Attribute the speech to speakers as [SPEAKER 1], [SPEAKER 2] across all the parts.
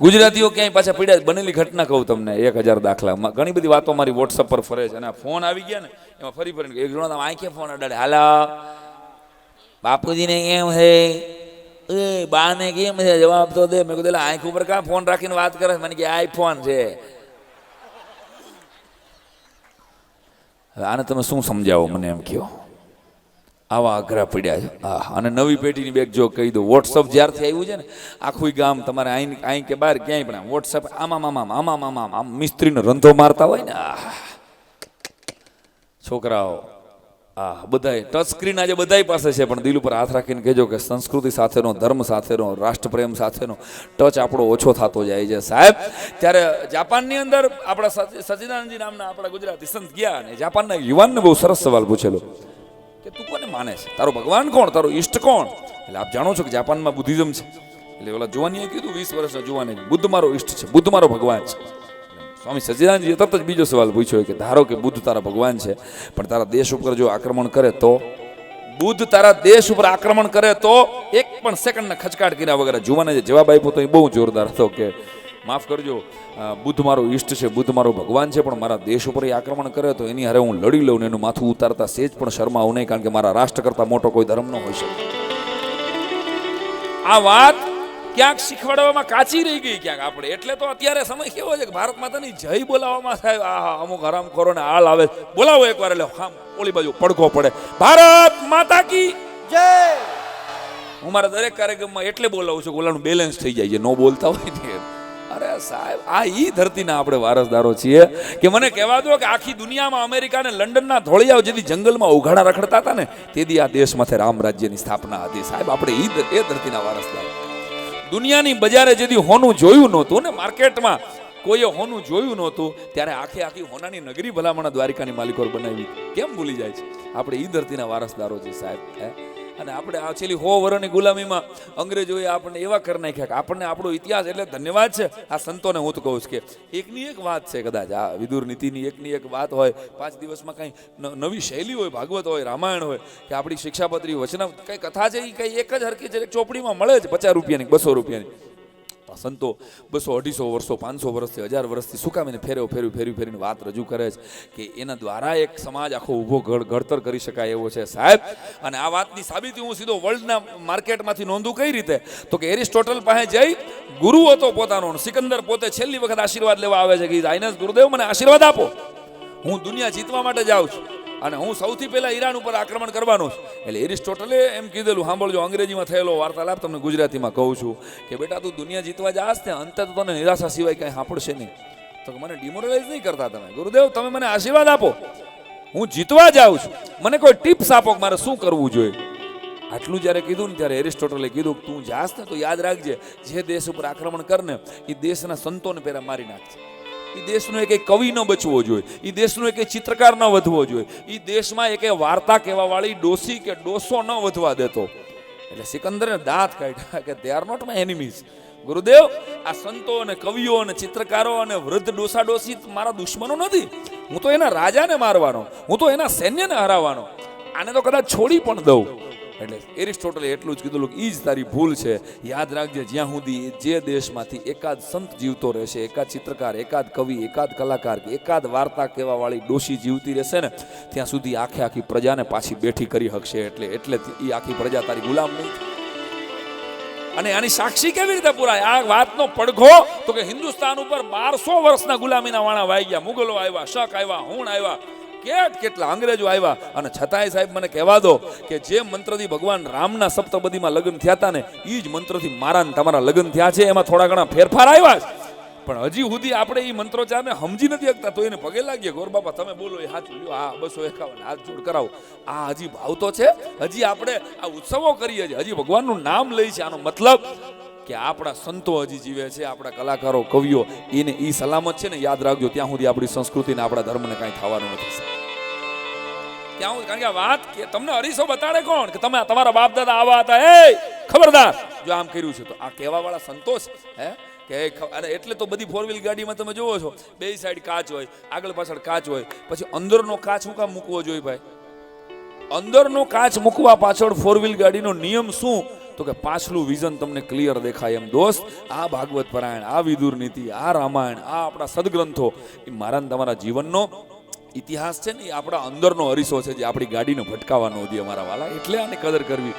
[SPEAKER 1] ગુજરાતીઓ ક્યાંય પાછા પીડ્યા? બનેલી ઘટના કહું તમને એક હજાર દાખલા ઘણી બધી વાતો મારી વોટ્સઅપ પર ફરે છે અને ફોન આવી ગયા ને એમાં ફરી ફરીને એક જણો આંખે ફોન અડાડે. હાલા. બાપુજીને કેમ છે એ બાને કેમ છે જવાબ તો દે. મેં કીધું "એલા, આંખ ઉપર કા ફોન રાખીને વાત કરે છે?" મને કે આઈફોન છે. આને તમે શું સમજાવો મને એમ કહો? આવા અઘરા પડ્યા છે. હા અને નવી પેઢીની બેગ જો કહી દો વોટ્સઅપ જ્યારથી આવ્યું છે ને, આખું ગામ તમારે અહીં અહીં કે બહાર ક્યાંય પણ વોટ્સઅપ આમાં આમાં, આમા મામા આમ મિસ્ત્રીનો રંધો મારતા હોય ને. છોકરાઓ, આ, બધાય ટચ સ્ક્રીન આજે બધાય પાસે છે, પણ દિલ ઉપર હાથ રાખીને કહેજો કે સંસ્કૃતિ સાથેનો, ધર્મ સાથેનો, રાષ્ટ્રપ્રેમ સાથેનો ટચ આપણો ઓછો થતો જાય છે. સાહેબ, ત્યારે જાપાનની અંદર આપણા સચિદાનંદજી નામના આપણા ગુજરાતી સંત ગયા અને જાપાનના યુવાનને બહુ સરસ સવાલ પૂછેલો. કે તું કોને માને છે? તારો ભગવાન કોણ? તારો ઈષ્ટ કોણ? એટલે આપ જાણો છો કે જાપાનમાં બુદ્ધિઝમ છે. એટલે ઓલા જુવાનીએ કીધું, વીસ વર્ષના જુવાને બુદ્ધ મારો ઈષ્ટ છે. બુદ્ધ મારો ભગવાન છે. સ્વામી સચ્ચિદાનંદજીએ તરત જ બીજો સવાલ પૂછ્યો કે ધારો કે બુદ્ધ તારા ભગવાન છે, પણ તારા દેશ ઉપર જો આક્રમણ કરે તો? બુદ્ધ તારા દેશ ઉપર આક્રમણ કરે તો? એક પણ સેકન્ડના ખચકાટ કર્યા વગર જુવાને જે જવાબ આપ્યો તો એ બહુ જોરદાર હતો કે માફ કરજો બુદ્ધ મારો ઈષ્ટ છે, બુદ્ધ મારો ભગવાન છે, પણ મારા દેશ ઉપર એ આક્રમણ કરે તો એની હારે હું લડી લઉં ને એનું માથું ઉતારતા સેજ પણ શરમાવું નહીં, કારણ કે મારા રાષ્ટ્ર કરતાં મોટો કોઈ ધર્મ ન હોય શકે. આ વાત ક્યાંક શીખવાડવામાં કાચી રહી ગઈ ક્યાંક આપણે. એટલે તો અત્યારે સમય કેવો છે કે ભારત માતાની જય બોલાવવામાં સાહેબ આ અમુક હરામ ને હાલ આવે. બોલાવો એકવાર એટલે હા, ઓલી બાજુ પડઘો પડે. ભારત માતા કી
[SPEAKER 2] જય!
[SPEAKER 1] હું મારા દરેક કાર્યક્રમમાં એટલે બોલાવું છું કે ઓલાનું બેલેન્સ થઈ જાય છે. નો બોલતા હોય ને. અરે સાહેબ, આ ઈ ધરતીના આપણે વારસદારો છીએ કે મને કહેવા દો કે આખી દુનિયામાં અમેરિકા અને લંડનના ધોળિયાઓ જેથી જંગલમાં ઉઘાડા રખડતા હતા ને તેથી આ દેશ માથે રામ રાજ્યની સ્થાપના હતી. સાહેબ, આપણે ઈ એ ધરતીના વારસદાર. દુનિયાની બજારે જેથી હોનું જોયું નહોતું ને, માર્કેટમાં કોઈએ હોનું જોયું નહોતું, ત્યારે આખી આખી હોનાની નગરી ભલામણ દ્વારિકાની માલિકો બનાવી. કેમ ભૂલી જાય છે? આપણે ઈ ધરતીના વારસદારો છે સાહેબ અને આપણે આ છેલ્લી હો વરની ગુલામીમાં અંગ્રેજોએ આપણને એવા કરી નાખ્યા કે આપણને આપણો ઇતિહાસ એટલે ધન્યવાદ છે. આ સંતોને હું તો કહું છું કે એકની એક વાત છે કદાચ. આ વિદુર નીતિની એકની એક વાત હોય, પાંચ દિવસમાં કંઈ નવી શૈલી હોય, ભાગવત હોય, રામાયણ હોય, કે આપણી શિક્ષાપત્રી વચના કંઈ કથા છે એ કંઈ એક જ હરકી છે ચોપડીમાં મળે છે પચાસ રૂપિયાની, બસો રૂપિયાની. આ સંતો બસો અઢીસો વર્ષો, પાંચસો વર્ષથી હજાર વર્ષથી સુકામીને ફેરવ ફેરવી ફેરવી ફેરીને વાત રજૂ કરે છે કે એના દ્વારા એક સમાજ આખો ઊભો ઘડ- ઘડતર કરી શકાય એવો છે. સાહેબ, અને આ વાતની સાબિતી હું સીધો વર્લ્ડના માર્કેટમાંથી નોંધું કઈ રીતે? તો કે એરિસ્ટોટલ પાસે જઈ ગુરુ હતો પોતાનો સિકંદર પોતે છેલ્લી વખત આશીર્વાદ લેવા આવે છે કે આઈનસ ગુરુદેવ મને આશીર્વાદ આપો. હું દુનિયા જીતવા માટે જાઉં છું. અને હું સૌથી પહેલાં ઈરાન ઉપર આક્રમણ કરવાનો છું. એટલે એરિસ્ટોટલે એમ કીધેલું, સાંભળજો, અંગ્રેજીમાં થયેલો વાર્તાલાપ તમને ગુજરાતીમાં કહું છું કે, બેટા, તું દુનિયા જીતવા જાસ ને અંતે તો તને નિરાશા સિવાય કંઈ સાંભળશે નહીં. તો મને ડિમોરલાઇઝ નહીં કરતા તમે. ગુરુદેવ, તમે મને આશીર્વાદ આપો. હું જીતવા જાઉં છું. મને કોઈ ટિપ્સ આપો કે મારે શું કરવું જોઈએ. આટલું જ્યારે કીધું ને ત્યારે એરિસ્ટોટલે કીધું તું જાસ ને તો યાદ રાખજે, જે દેશ ઉપર આક્રમણ કરને, એ દેશના સંતોને પહેલાં મારી નાખશે એ દેશનો એક કવિ ન બચવો જોઈએ. એ દેશનો એક ચિત્રકાર ન વધવો જોઈએ. એ દેશમાં એક વાર્તા કહેવા વાળી ડોસી કે ડોસો ન વધવા દેતો. એટલે સિકંદરે દાંત કાઢ્યા કે they are not my enemies ગુરુદેવ, આ સંતો અને કવિઓ અને ચિત્રકારો અને વૃદ્ધ ડોસા ડોસી મારા દુશ્મનો નથી. હું તો એના રાજાને મારવાનો. હું તો એના સૈન્યને હરાવવાનો. આને તો કદાચ છોડી પણ દઉં. એટલે એરિસ્ટોટલે એટલું જ કીધું ઈ જ તારી ભૂલ છે. યાદ રાખજે, જ્યાં સુધી જે દેશમાંથી એકાદ સંત જીવતો રહેશે, એકાદ ચિત્રકાર, એકાદ કવિ, એકાદ કલાકાર કે એકાદ વાર્તા કહેવાવાળી ડોશી જીવતી રહેશે ને, ત્યાં સુધી આખે આખી પ્રજાને પાછી બેઠી કરી શકશે એટલે એટલે એ આખી પ્રજા તારી ગુલામ નહીં. અને આની સાક્ષી કેવી રીતે પુરાય? આ વાતનો પડઘો તો કે હિન્દુસ્તાન ઉપર બારસો વર્ષના ગુલામીના વાણા વાઈ ગયા. મુગલો આવ્યા, શક આવ્યા, હુણ આવ્યા. કેટ કેટલા અંગ્રેજો આવ્યા? અને છતાંય સાહેબ મને કહેવા દો કે જે મંત્રથી ભગવાન રામના સપ્તપદીમાં લગ્ન થયા હતા ને એ જ મંત્રથી મારા ને તમારા લગ્ન થયા છે. એમાં થોડા ઘણા ફેરફાર આવ્યા છે પણ હજી સુધી આપણે એ મંત્રોચ્ચારને સમજી નથી શકતા, તો એને પગે લાગીએ. ગોર બાપા, તમે બોલો, એ હાથ લ્યો હા, બસો એકાવન, હાથ જોડ કરાવો. આ હજી ભાવતો છે. હજી આપણે આ ઉત્સવો કરીએ છીએ. હજી ભગવાનનું નામ લઈ છે આનો મતલબ કે આપણા સંતો હજી જીવે છે, આપણા કલાકારો, કવિઓ, એને એ સલામત છે ને, યાદ રાખજો, ત્યાં સુધી આપણી સંસ્કૃતિને, આપણા ધર્મને કાંઈ થવાનું નથી. ત્યાં હું? કારણ કે વાત કે તમને અરીસો બતાડે કોણ? કે તમે તમારા બાપ દાદા આવા હતા? એ ખબરદાર. જો આમ કર્યું છે, તો આ કહેવા વાળા સંતોષ, હે? કે અને એટલે તો બધી ફોર વ્હીલ ગાડીમાં તમે જોવો છો, બે સાઈડ કાચ હોય, આગળ પાછળ કાચ હોય, પછી અંદરનો કાચ હું કામ મૂકવો જોઈએ ભાઈ? અંદરનો કાચ મૂકવા પાછળ ફોર વ્હીલ ગાડીનો નિયમ શું? તો કે પાછલું વિઝન તમને ક્લિયર દેખાય એમ, દોસ્ત. આ ભાગવત પરાયણ, આ વિદુર નીતિ, આ રામાયણ, આ આપણા સદગ્રંથો, એ મારા તમારા જીવનનો ઇતિહાસ છે ને એ આપણા અંદરનો અરીસો છે જે આપણી ગાડીને ભટકાવવાનો હતી અમારા વાલા. એટલે આની કદર કરવી.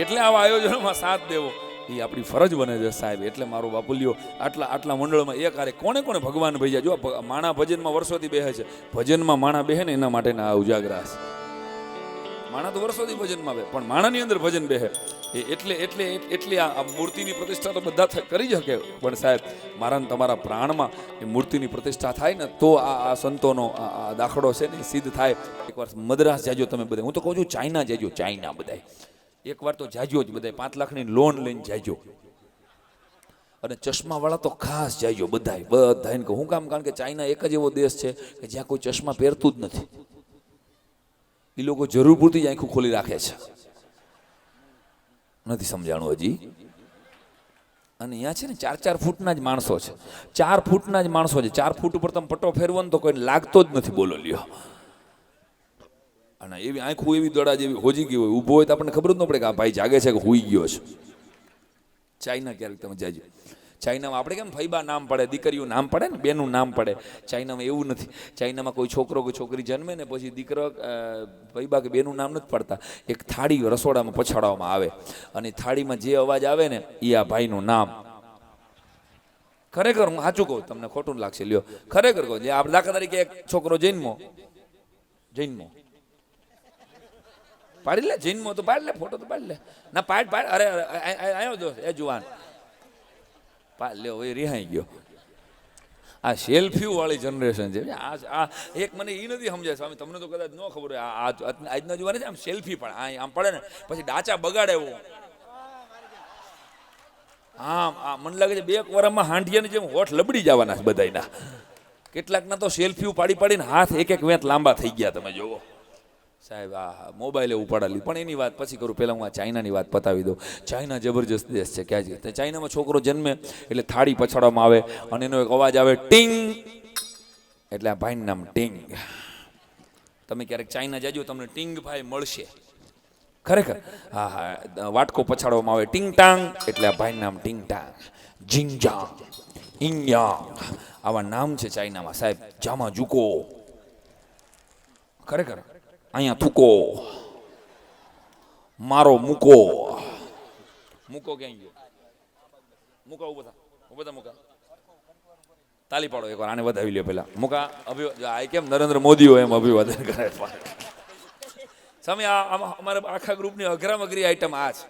[SPEAKER 1] એટલે આવા આયોજનોમાં સાથ દેવો. એ આપણી ફરજ બને છે સાહેબ. એટલે મારો બાપુલિયો આટલા આટલા મંડળમાં એક હારે કોને કોને ભગવાન ભૈયા જો માણા ભજનમાં વર્ષોથી બેહે છે. ભજનમાં માણા બેહે ને એના માટેના આ ઉજાગરા છે. માણા તો વર્ષોથી ભજનમાં બે પણ માણાની અંદર ભજન બેહે. એ એટલે એટલે, એટલી આ મૂર્તિની પ્રતિષ્ઠા તો બધા કરી શકે. પણ સાહેબ, મારા તમારા પ્રાણમાં એ મૂર્તિની પ્રતિષ્ઠા થાય ને, તો આ આ સંતોનો આ દાખલો છે ને સિદ્ધ થાય. એકવાર મદ્રાસ જાજો તમે બધા હું તો કહું છું ચાઇના જાજો, ચાઇના બધાય. એકવાર તો જાજો જ બધાય. પાંચ લાખની લોન લઈને જાજો. અને ચશ્માવાળા તો ખાસ જાજો બધાય. કે હું કામ? કારણ કે ચાઇના એક જ એવો દેશ છે કે જ્યાં કોઈ ચશ્મા પહેરતું જ નથી. એ લોકો જરૂર પૂરતી જ આંખું ખોલી રાખે છે. નથી સમજાણું હજી? અને અહીંયા છે ને ચાર ચાર ફૂટના જ માણસો છે. ચાર ફૂટના જ માણસો છે. ચાર ફૂટ ઉપર તમે પટ્ટો ફેરવો ને તો કોઈ લાગતો જ નથી બોલો લ્યો. અને એવી આંખું એવી દોડા જેવી હોજી ગઈ હોય, ઊભો હોય તો આપણને ખબર જ ન પડે કે આ ભાઈ જાગે છે કે હુઈ ગયો છે. ચાઇના ક્યારેક તમે જાજો. ચાઇનામાં આપણે કેમ ફૈબા નામ પડે દીકરીઓ નામ પડે ને બેનું નામ પડે ચાઇનામાં એવું નથી ચાઇનામાં કોઈ છોકરો કે છોકરી જન્મે ને પછી દીકરો ફૈબા કે બેનું નામ નથી પડતા એક થાળી રસોડામાં પછાડવામાં આવે અને થાળીમાં જે અવાજ આવે ને એ આ ભાઈનું નામ ખરેખર હું સાચું કહું તમને ખોટું લાગશે લ્યો ખરેખર કહું જે આપણે દાખલા તરીકે એક છોકરો જન્મો જન્મો પાડી લે જૈનમાં તો પાડી લે ફોટો તો પાડી લે ના પાડ પાડ અરે આવ્યો દોસ્ત એ જુવાન પાડ લ્યો એ રિહાઈ ગયો. આ સેલ્ફી વાળી જનરેશન છે. આ આ એક મને એ નથી સમજાય, સ્વામી, તમને તો કદાચ ન ખબર હોય, આ આજના જોવાને છે આમ સેલ્ફી પણ, આ આમ પડે ને, પછી ડાચા બગાડે એવું. આમ, આ મને લાગે છે બે એક વારમાં હાંડિયાની જેમ હોઠ લબડી જવાના બધાયના. કેટલાકના તો સેલ્ફી પાડી પાડીને હાથ એક એક વેંત લાંબા થઈ ગયા તમે જોવો સાહેબ, આ મોબાઈલે ઉપાડાલી. પણ એની વાત પછી કરું પહેલાં હું આ ચાઇનાની વાત પતાવી દઉં. ચાઇના જબરજસ્ત દેશ છે ક્યાં છે? ચાઇનામાં છોકરો જન્મે એટલે થાળી પછાડવામાં આવે અને એનો એક અવાજ આવે, ટીંગ. એટલે આ ભાઈનું નામ ટીંગ. તમે ક્યારેક ચાઇના જાજો, તમને ટીંગ ભાઈ મળશે. ખરેખર? હા હા, વાટકો પછાડવામાં આવે, ટીંગ ટાંગ. એટલે આ ભાઈનું નામ ટીંગ ટાંગ. જિંગજાંગ. ઇંગયાંગ આવા નામ છે ચાઇનામાં. સાહેબ, જામા જુકો. ખરેખર? અહીંયા થૂકો. મારો મૂકો. મૂકો ક્યાં ગયો? મૂકા ઊભો થા. ઊભો થા, મૂકા. તાલી પાડો એકવાર, આને વધાવી લ્યો પેલા મૂકા અભિવાદન આ કેમ નરેન્દ્ર મોદી હોય એમ અભિવાદન કરે? સમય આ અમારા આખા ગ્રુપની અઘરામ અઘરી આઈટમ આ છે.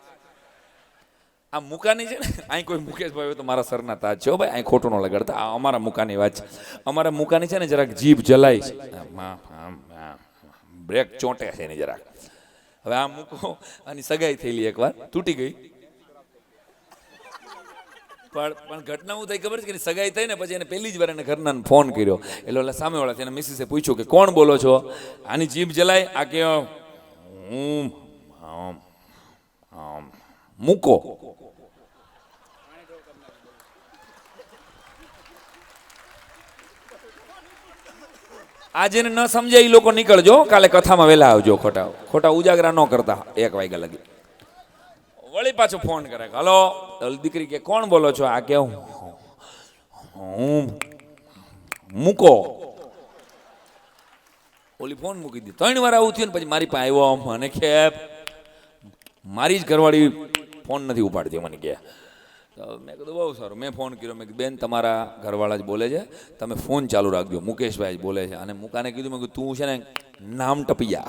[SPEAKER 1] આ મુકાની છે ને, અહીં કોઈ મુકેશભાઈ હોય તો મારા સરના તાજ છે ભાઈ, અહીં ખોટું ન લગાડતા. આ અમારા મુકાની વાત છે. અમારા મુકાની છે ને, જરાક જીભ જલાય છે. બ્રેક ચોંટે છે એની જરાક. હવે આ મૂકો, આની સગાઈ થયેલી એકવાર. તૂટી ગઈ. પણ પણ ઘટના હું થઈ ખબર છે કે સગાઈ થઈ ને પછી એને પહેલી જ વાર એને ઘરના ફોન કર્યો. એટલે ઓલા સામેવાળા એને મિસિસે પૂછ્યું કે કોણ બોલો છો? આની જીભ જલાય, આ કે, હું મૂકો. આજે ન સમજાય એ લોકો નીકળજો. કાલે કથામાં વહેલા આવજો ખોટા. ખોટા ઉજાગરા ન કરતા. એક વાગ્યા લગી. વળી પાછો ફોન કરે હલો દીકરી કે, કોણ બોલો છો? આ કે હું, મૂકો. ઓલી ફોન મૂકી દીધી ત્રણ વાર આવું થયું ને પછી મારી પાસે આવ્યો. મને કે મારી જ ઘરવાળી ફોન નથી ઉપાડતી, મને કે. તો મેં કીધું, બહુ સારું. મેં ફોન કર્યો, મેં કીધું, બેન, તમારા ઘરવાળા જ બોલે છે. તમે ફોન ચાલુ રાખજો. મુકેશભાઈ જ બોલે છે. અને મુકાને કીધું, મેં કીધું, તું છે ને નામ ટપી જા.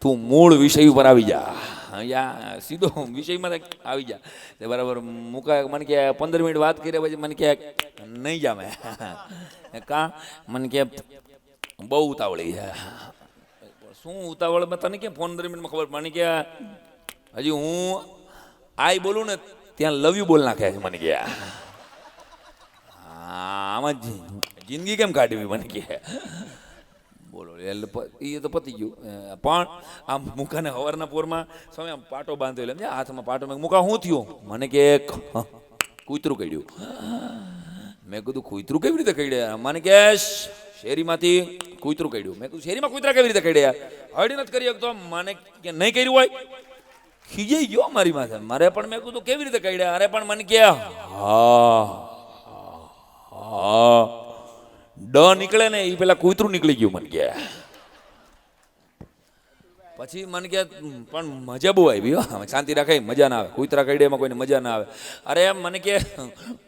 [SPEAKER 1] તું મૂળ વિષય ઉપર આવી જા. યા સીધો વિષયમાં આવી જા. તે બરાબર મુકા, મને કે, પંદર મિનિટ વાત કરી, પછી મને કે, નહીં જા મેં. કા? મને કે, બહુ ઉતાવળી છે. શું ઉતાવળ મેં તને કેમ પંદર મિનિટમાં ખબર મને કે, હજી હું, આઈ બોલું ને ત્યાં લવ યુ બોલ નાખે છે મને ગયા આમાં જિંદગી કેમ કાઢવી મને કે. બોલો એ તો પતી ગયું. પણ આમ મુકાને હવારના પોરમાં સ્વામી આમ પાટો બાંધ્યો એટલે હાથમાં પાટો મેં કીધું, હું થયું? મને કે કૂતરું કડ્યું મેં કીધું કૂતરું કેવી રીતે કડ્યા મને કે શેરીમાંથી કૂતરું કડ્યું મેં કીધું શેરીમાં કૂતરા કેવી રીતે કડ્યા હળી નથી કરી શકતો. મને કે નહીં કર્યું હોય? ખીજાઈ ગયો મારી માથે. મારે પણ મેં કીધું, કેવી રીતે કાઢ્યા અરે પણ મને કે, હા હા ડ નીકળે ને એ પેલા કૂતરું નીકળી ગયું મને કે. પછી મને કે પણ મજા બહુ આવી, હો. શાંતિ રાખે, મજા ના આવે. કૂતરા કઈડેમાં કોઈને મજા ના આવે. અરે એમ મને કે,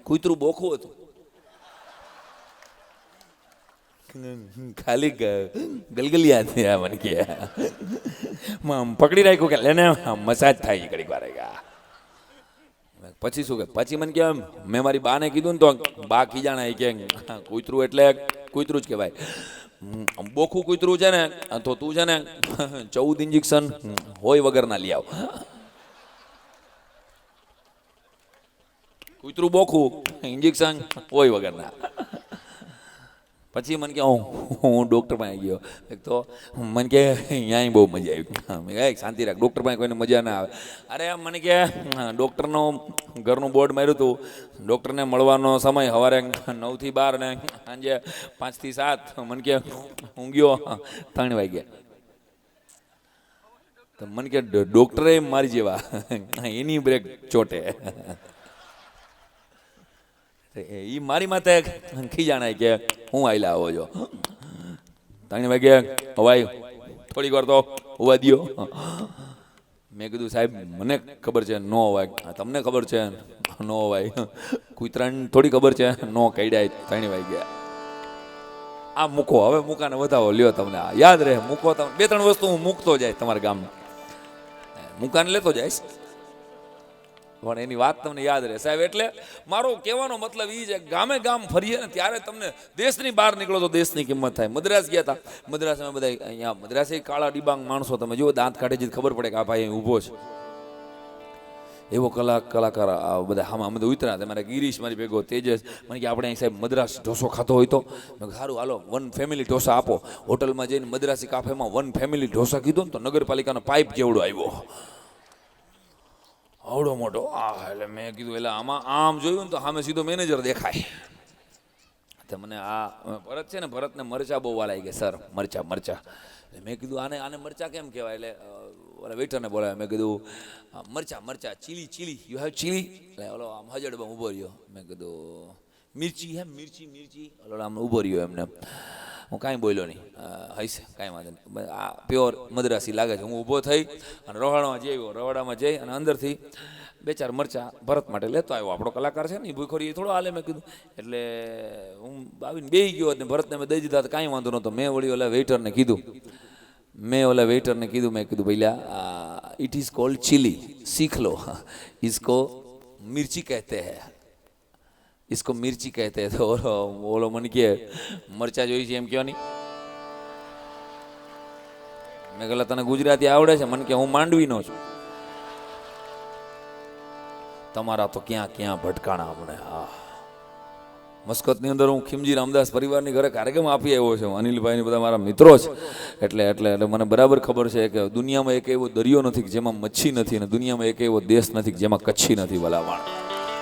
[SPEAKER 1] કૂતરું બોખું હતું. ખાલી ગલગલિયા થયા મને કે. પકડી રાખ્યું કે લેને મસાજ થાય ઘડીક વાર પછી શું કે, પછી મને કેમ મેં મારી બાને કીધું ને તો બા કી જાણે કે કૂતરું એટલે કૂતરું જ કહેવાય. બોખું કૂતરું છે ને તો તું છે ને ચૌદ ઇન્જેક્શન હોય વગરના લઈ આવ. કૂતરું બોખું ઇન્જેક્શન હોય વગરના. પછી મને કે, હું ડૉક્ટર પાસે ગયો. એક તો મને કે અહીંયા બહુ મજા આવી. મેં શાંતિ રાખ ડૉક્ટર પાસે કોઈને મજા ના આવે. અરે મને કે ડૉક્ટરનો ઘરનું બોર્ડ માર્યું હતું ડૉક્ટરને મળવાનો સમય સવારે નવથી બાર ને સાંજે પાંચથી સાત. મને કે, હું ગયો. ત્રણ વાગ્યા. તો મને કે ડૉક્ટરે મારી જેવા. એની બ્રેક ચોટે. એ મારી માથે ખીજાણાય કે હું આયલા આવો છો. ત્રણ કે હવાય થોડીક વાર તો હોવા દો મેં કીધું, સાહેબ, મને ખબર છે, નો અવાય તમને ખબર છે, નો અવાય કૂતરાને થોડી ખબર છે, નો કઈડાય ત્રણ વાગ્યા આ મૂકો, હવે મૂકાને વધાવો, લ્યો તમને યાદ રહે, મૂકો તમે. બે ત્રણ વસ્તુ હું મૂકતો જાય તમારા ગામમાં. મૂકાને લેતો જઈશ. પણ એની વાત તમને યાદ રહે સાહેબ, એટલે મારો કહેવાનો મતલબ એ છે ગામે ગામ ફરીએ ને ત્યારે તમને દેશની બહાર નીકળો તો દેશની કિંમત થાય. મદ્રાસ ગયા હતા મદ્રાસમાં બધા અહીંયા, મદ્રાસી કાળા ડિબાંગ માણસો તમે જુઓ, દાંત કાઢે જ ખબર પડે કે આ ભાઈ ઊભો છે. એવો કલા કલાકાર બધા આમાં અમે ઉતરા હતા. મારા ગિરીશ મારી ભેગો તેજસ. મને કે આપણે અહીં સાહેબ મદ્રાસ ઢોસો ખાતો હોય તો? મેં સારું હાલો વન ફેમિલી ઢોસા આપો. હોટલમાં જઈને મદ્રાસી કાફેમાં વન ફેમિલી ઢોસા કીધો ને તો નગરપાલિકાનો પાઇપ જેવડો આવ્યો. આવડો મોટો. આ એટલે મેં કીધું એટલે આમાં આમ જોયું ને તો સામે સીધો મેનેજર દેખાય. તો મને આ ભરત છે ને, ભરતને મરચા બહુ વાલાઈ ગયા, સર, મરચા મરચા. એટલે મેં કીધું, આને આને મરચા કેમ કહેવાય? એટલે ઓલા વેઇટરને બોલાવ્યા. મેં કીધું, "આ મરચા મરચા, chilli chilli you have chilli એટલે ઓલો આમ હજડમાં ઊભો રહ્યો. મેં કીધું મિર્ચી હે, મિર્ચી મિર્ચી. હલો આમ ઊભો રહ્યો એમને. હું કાંઈ બોલ્યો નહીં. હશે કાંઈ વાંધો નહીં. આ પ્યોર મદ્રાસી લાગે છે. હું ઊભો થઈ અને રોહાણામાં જઈ રવાડામાં જઈ અને અંદરથી બે ચાર મરચા ભરત માટે લેતો આવ્યો. આપણો કલાકાર છે ને એ ભૂખોરી થોડો હાલે મેં કીધું. એટલે હું આવીને બે ગયો ને ભરતને મેં દઈ દીધા તો કાંઈ વાંધો નહોતો. મેં વળી ઓલા વેઇટરને કીધું. મેં ઓલા વેઇટરને કીધું, મેં કીધું ભૈલા ઇટ ઇઝ કોલ્ડ ચીલી શીખ લો. ઇસકો મિર્ચી કહેતે હૈ इसको मिर्ची कहते हैं तो ઓલો ઓલો મને કે મરચા જોઈ છે એમ કયો નહીં મેં કહેલા તને ગુજરાતી આવડે છે મને કે હું માંડવીનો છું તમારા તો ક્યાં ક્યાં ભટકાણા આપણે હા મસ્કતની અંદર હું ખીમજી રામદાસ પરિવારની ઘરે કાર્યક્રમ આપી આવ્યો છું અનિલભાઈની બધા મારા મિત્રો છે એટલે એટલે એટલે મને બરાબર ખબર છે કે દુનિયામાં એક એવો દરિયો નથી કે જેમાં મચ્છી નથી અને દુનિયામાં એક એવો દેશ નથી કે જેમાં કચ્છી નથી ભલામણ